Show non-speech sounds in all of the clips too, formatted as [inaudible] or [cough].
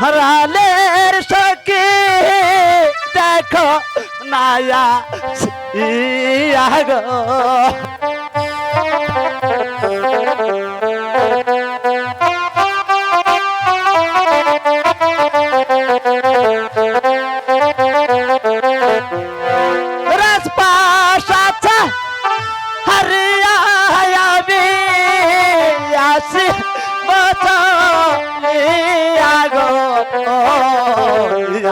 হারালের সখী দেখো নায়া ইয়া গো আসি বচলি আগো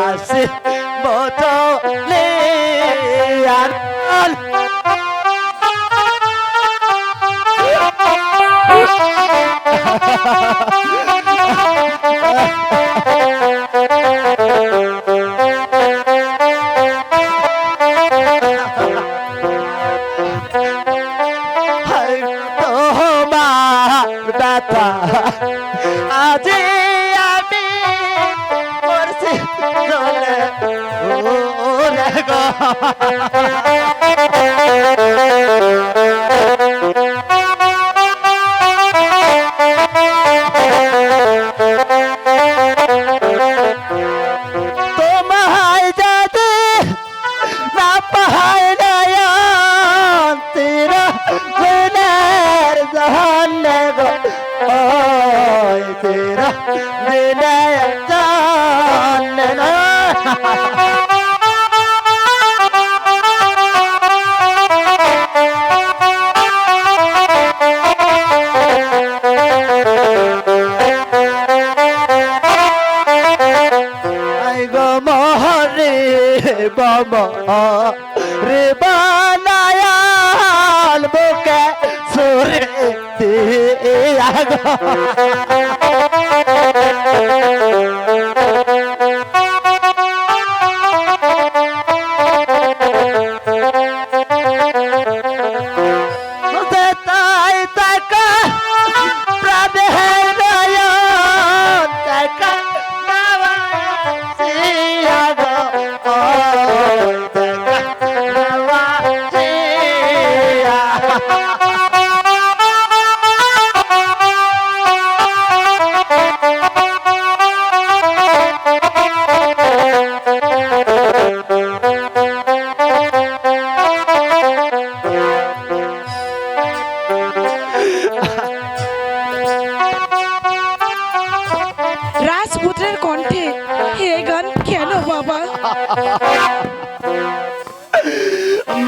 আসি বচলি আর তোমার [laughs] আজি আমি করছি গো। আই গো মহরে বাবা রে বানায়াল বুকে সুরে দিয়া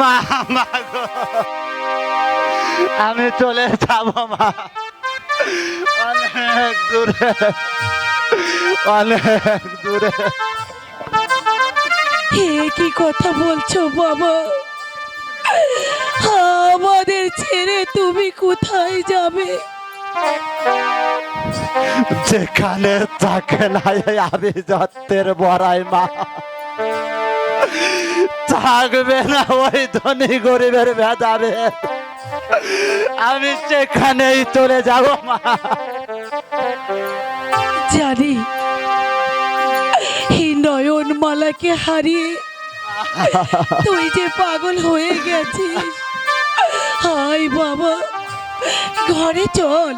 মা মা গো। আমি চলে যাব মা। অনেক দূরে অনেক দূরে। হে কি কথা বলছো বাবা? আমাদের ছেড়ে তুমি কোথায় যাবে? যেখানে থাকে না এই আভিজাত্যের বড়াই মা। থাকবে না ওই ধনী গরিবের ভেদাবে আমি সেখানেই চলে যাব, মা। জানি এই নয়ন মালাকে হারিয়ে তুই যে পাগল হয়ে গেছিস। হাই বাবা, ঘরে চল।